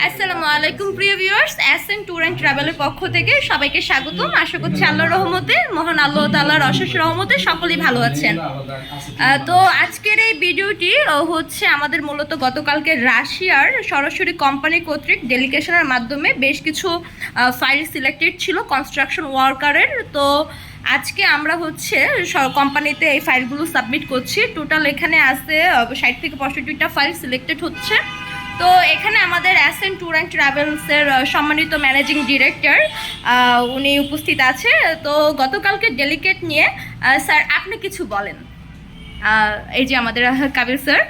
আসসালামু আলাইকুম, প্রিয় ভিউয়ার্স এসএন ট্যুর অ্যান্ড ট্রাভেলের পক্ষ থেকে সবাইকে স্বাগতম। আশা করছি আল্লাহর রহমতে, মহান আল্লাহ তাআলার অশেষ রহমতে সকলেই ভালো আছেন। তো আজকের এই ভিডিওটি হচ্ছে আমাদের মূলত গতকালকে রাশিয়ার সরাসরি কোম্পানি কর্তৃক ডেলিগেশনের মাধ্যমে বেশ কিছু ফাইল সিলেক্টেড ছিল কনস্ট্রাকশন ওয়ার্কারের তো আজকে আমরা হচ্ছে কোম্পানিতে এই ফাইলগুলো সাবমিট করছি। টোটাল এখানে আছে ষাট থেকে পঁয়ষট্টিটা ফাইল সিলেক্টেড হচ্ছে। তো এখানে আমাদের অ্যাসেন ট্যুর অ্যান্ড ট্রাভেলসের সম্মানিত ম্যানেজিং ডিরেক্টর উনি উপস্থিত আছে। তো গতকালকে ডেলিকেট নিয়ে স্যার আপনি কিছু বলেন। এই যে আমাদের কাবির স্যার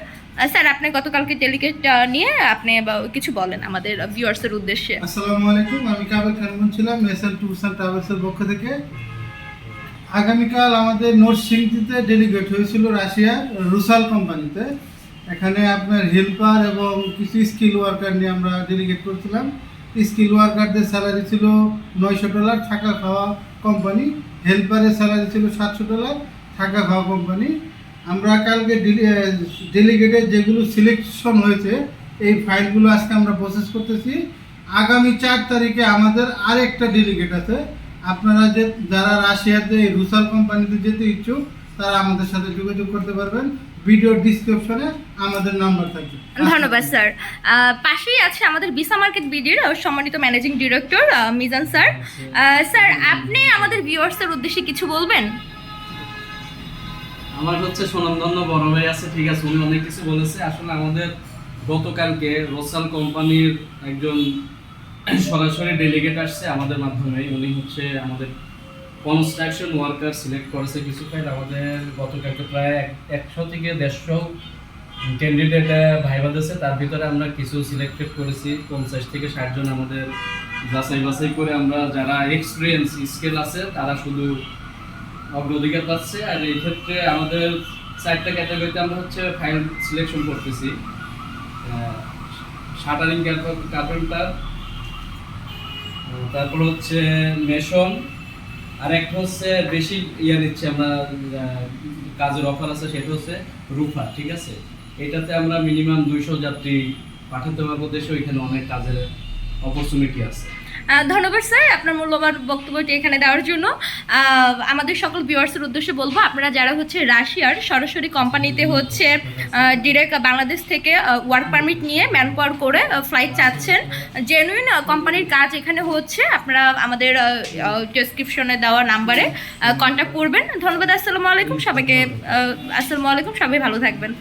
স্যার আপনি গতকালকে ডেলিকেট নিয়ে আপনি কিছু বলেন আমাদের ভিউয়ার্সের উদ্দেশ্যে। আসসালামু আলাইকুম, আমি কাবের খান বলছিলাম এসএল ট্যুরস অ্যান্ড ট্রাভেলসের পক্ষ থেকে। আগামীকাল আমাদের নরসিংদীতে ডেলিগেট হয়েছিল রাশিয়ার রুসাল কোম্পানিতে। এখানে আপনার হেল্পার এবং কিছু স্কিল ওয়ার্কার নিয়ে আমরা ডেলিগেট করছিলাম। স্কিল ওয়ার্কারদের স্যালারি ছিল নয়শো ডলার থাকা খাওয়া কোম্পানি হেল্পারের স্যালারি ছিল সাতশো ডলার থাকা খাওয়া কোম্পানি আমরা কালকে ডেলিগেটের যেগুলো সিলেকশন হয়েছে, এই ফাইলগুলো আজকে আমরা প্রসেস করতেছি। আগামী চার তারিখে আমাদের আরেকটা ডেলিগেট আছে। আপনারা যে, যারা রাশিয়াতে রুসাল কোম্পানিতে যেতে ইচ্ছুক, তারা আমাদের সাথে যোগাযোগ করতে পারবেন। ভিডিও ডিসক্রিপশনে আমাদের নাম্বার থাকবে। ধন্যবাদ স্যার পাশেই আছে আমাদের বিসা মার্কেট বিডির সম্মানিত managing director Mizan sir. Sir আপনি আমাদের ভিউয়ার্সের উদ্দেশ্যে কিছু বলবেন? আমার হচ্ছে সুনামধন্য বড় ভাই আছে ঠিক আছে উনি অনেক কিছু বলেছে। আসলে আমাদের গতকালকে রোসাল কোম্পানির একজন সরাসরি ডেলিগেট আসছে আমাদের মাধ্যমে। উনি হচ্ছে আমাদের কনস্ট্রাকশন ওয়ার্কার সিলেক্ট করেছে কিছু ফাইল আমাদের গতকালকে প্রায় এক- একশো থেকে দেড়শো ক্যান্ডিডেট ভাইবা দিয়েছে তার ভিতরে আমরা কিছু সিলেক্টেড করেছি। পঞ্চাশ থেকে ষাট জন আমাদের যাচাই বাছাই করে আমরা যারা এক্সপিরিয়েন্স স্কেল আছে, তারা শুধু অগ্রাধিকার পাচ্ছে। আর এই ক্ষেত্রে আমাদের চারটা ক্যাটাগরিতে আমরা হচ্ছে ফাইল সিলেকশন করতেছি। শাটারিং কার্পেন্টার তারপর হচ্ছে মেশন আর একটা হচ্ছে বেশি ইয়ে নিচ্ছে আমরা কাজের অফার আছে, সেটা হচ্ছে রুফা, ঠিক আছে? এটাতে আমরা মিনিমাম দুইশো যাত্রী পাঠাতে পারব, দেশে ওইখানে অনেক কাজের অপরচুনিটি আছে। ধন্যবাদ স্যার আপনার মূল্যবান বক্তব্যটি এখানে দেওয়ার জন্য। আমাদের সকল ভিউয়ার্সের উদ্দেশ্যে বলব, আপনারা যারা হচ্ছে রাশিয়ার সরাসরি কোম্পানিতে হচ্ছে ডিরেক্ট বাংলাদেশ থেকে ওয়ার্ক পারমিট নিয়ে ম্যান পাওয়ার করে ফ্লাইট চাচ্ছেন জেনুইন কোম্পানির কাজ এখানে হচ্ছে, আপনারা আমাদের ডেসক্রিপশনে দেওয়া নাম্বারে কন্ট্যাক্ট করবেন। ধন্যবাদ, আসসালামু আলাইকুম, সবাইকে আসসালামু আলাইকুম, সবাই ভালো থাকবেন।